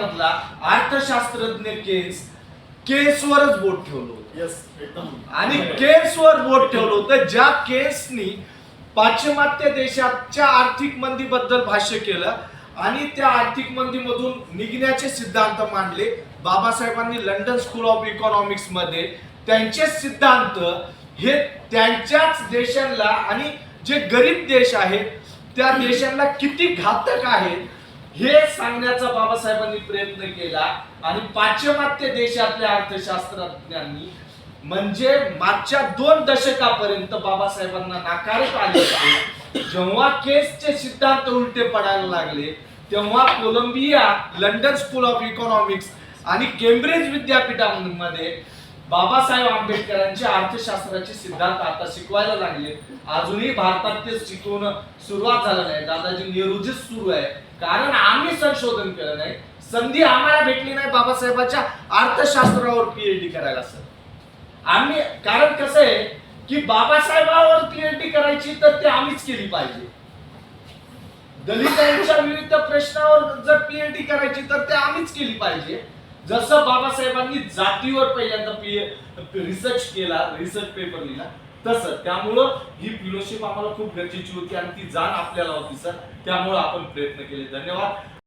देशामधला अर्थशास्त्रज्ञ केस केसवरच बोट ठेवलं होतं. आणि केसवर बोट ठेवलं होतं ज्या केसनी पाश्चिमात्य देशाच्या आर्थिक मंदीबद्दल भाष्य केलं आणि त्या आर्थिक मंदीमधून निघण्याचे सिद्धांत मांडले. बाबासाहेबांनी लंडन स्कूल ऑफ इकॉनॉमिक्समध्ये त्यांचे सिद्धांत हे त्यांच्याच देशांना आणि जे गरीब देश आहेत त्या देशांना किती घातक आहेत हे सांगण्याचा बाबासाहेबांनी प्रयत्न केला आणि पाश्चिमात्य देशातल्या अर्थशास्त्रज्ञांनी म्हणजे मागच्या दोन दशकापर्यंत बाबासाहेबांना नाकारत आले होते. जेव्हा केसचे सिद्धांत उलटे पडायला लागले तेव्हा Columbia London School of Economics आणि केम्ब्रिज विद्यापीठामध्ये बाबासाहेब आंबेडकरांचे अर्थशास्त्राचे सिद्धांत आता शिकवायला लागले. अजूनही भारतात ते शिकवणं सुरुवात झालं नाही. दादाजी नेहरूजीच सुरू आहे. कारण आम्ही संशोधन केलं नाही. संधी आम्हाला भेटली नाही बाबासाहेबांच्या अर्थशास्त्रावर पीएचडी करायला सर. आम्ही कारण कसं आहे की बाबासाहेबांवर पीएचडी करायची तर ते आम्हीच केली पाहिजे. दलितांच्या विविध प्रश्नावर जर पीएचडी करायची तर ते आम्हीच केली पाहिजे. जसं बाबासाहेबांनी जातीवर पहिल्यांदा पी रिसर्च केला रिसर्च पेपर लिहिला तसं. त्यामुळं ही फेलोशिप आम्हाला खूप गरजेची होती आणि ती जाण आपल्याला होती सर त्यामुळं आपण प्रयत्न केले. धन्यवाद.